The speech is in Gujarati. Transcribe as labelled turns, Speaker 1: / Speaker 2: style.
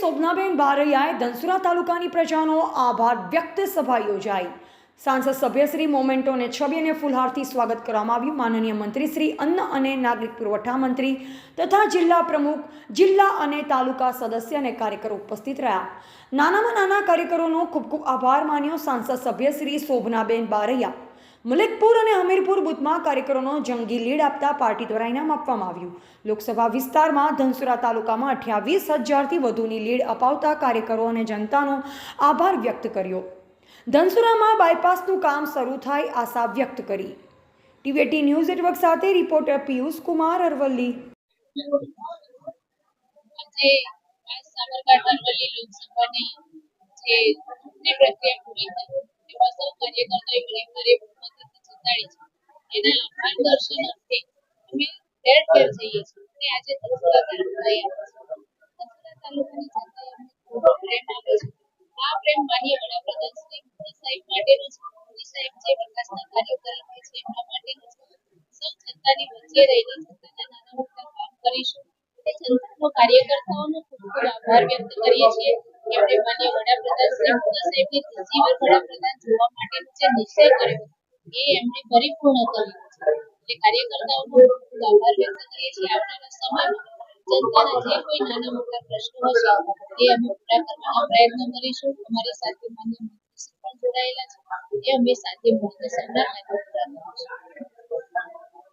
Speaker 1: શોભનાબેન બારૈયાએ ધનસુરા તાલુકાની પ્રજાનો આભાર વ્યક્ત સભા યોજાઈ. સાંસદ સભ્યશ્રી મોમેન્ટોને છબી અને ફુલહારથી સ્વાગત કરવામાં આવ્યું. માનનીય મંત્રી શ્રી અન્ન અને નાગરિક પુરવઠા મંત્રી તથા જિલ્લા પ્રમુખ, જિલ્લા અને તાલુકા સદસ્ય અને કાર્યકરો ઉપસ્થિત રહ્યા. નાનામાં નાના કાર્યકરોનો ખૂબ ખૂબ આભાર માન્યો સાંસદ સભ્યશ્રી શોભનાબેન બારૈયા. મલિકપુર અને હમીરપુર બુથમાં કાર્યકરોનો જંગી લીડ આપતા પાર્ટી દ્વારા ઇનામ આપવામાં આવ્યું. લોકસભા વિસ્તારમાં ધનસુરા તાલુકામાં અઠ્યાવીસ હજારથી વધુની લીડ અપાવતા કાર્યકરો અને જનતાનો આભાર વ્યક્ત કર્યો. ધનસુરામાં બાયપાસનું કામ શરૂ થાય આશા વ્યક્ત કરી. ટીવેટી ન્યૂઝ નેટવર્ક સાથે રિપોર્ટર પિયુષ કુમાર અરવલ્લી.
Speaker 2: જે પ્રત્યે એમાં ખરેખર એ છે. એના માર્ગદર્શન અર્થે અમે ઠેર ઠેર જઈએ છીએ. અને આજે ધનસુરા તાલુકાએ ધનસુરા તાલુકાની જનતાએ અમને ખૂબ પ્રેમ આપ્યો છે. આ પ્રેમ માન્ય વડાપ્રધાન શ્રી મોદી સાહેબ માટેનો છે. મોદી સાહેબ જે વિકાસના કાર્યો કરી રહ્યા છે, એમના માટેનો છે. સૌ જનતાની વચ્ચે રહીને જનતાના નાના મોટા કામ કરીશું. અને જનતાનો કાર્યકર્તાઓનો ખૂબ ખૂબ આભાર વ્યક્ત કરીએ છીએ. એમણે માન્ય વડાપ્રધાન શ્રી મોદી સાહેબની ત્રીજી વડાપ્રધાન જોવા માટેનો જે નિશ્ચય કર્યો એ એમણે પરિપૂર્ણ કર્યું. એટલે કાર્યકર્તાઓનો આભાર વ્યક્ત કરીએ છીએ. આવનારા સમયમાં જનતાના જે કોઈ નાના મોટા પ્રશ્નો હશે, એ અમે પૂરા કરવાના પ્રયત્ન કરીશું. અમારી સાથે માન્ય મંત્રીશ્રી પણ જોડાયેલા છે. એ અમે સાથે મળીને સૌના પૂરા કરીશું.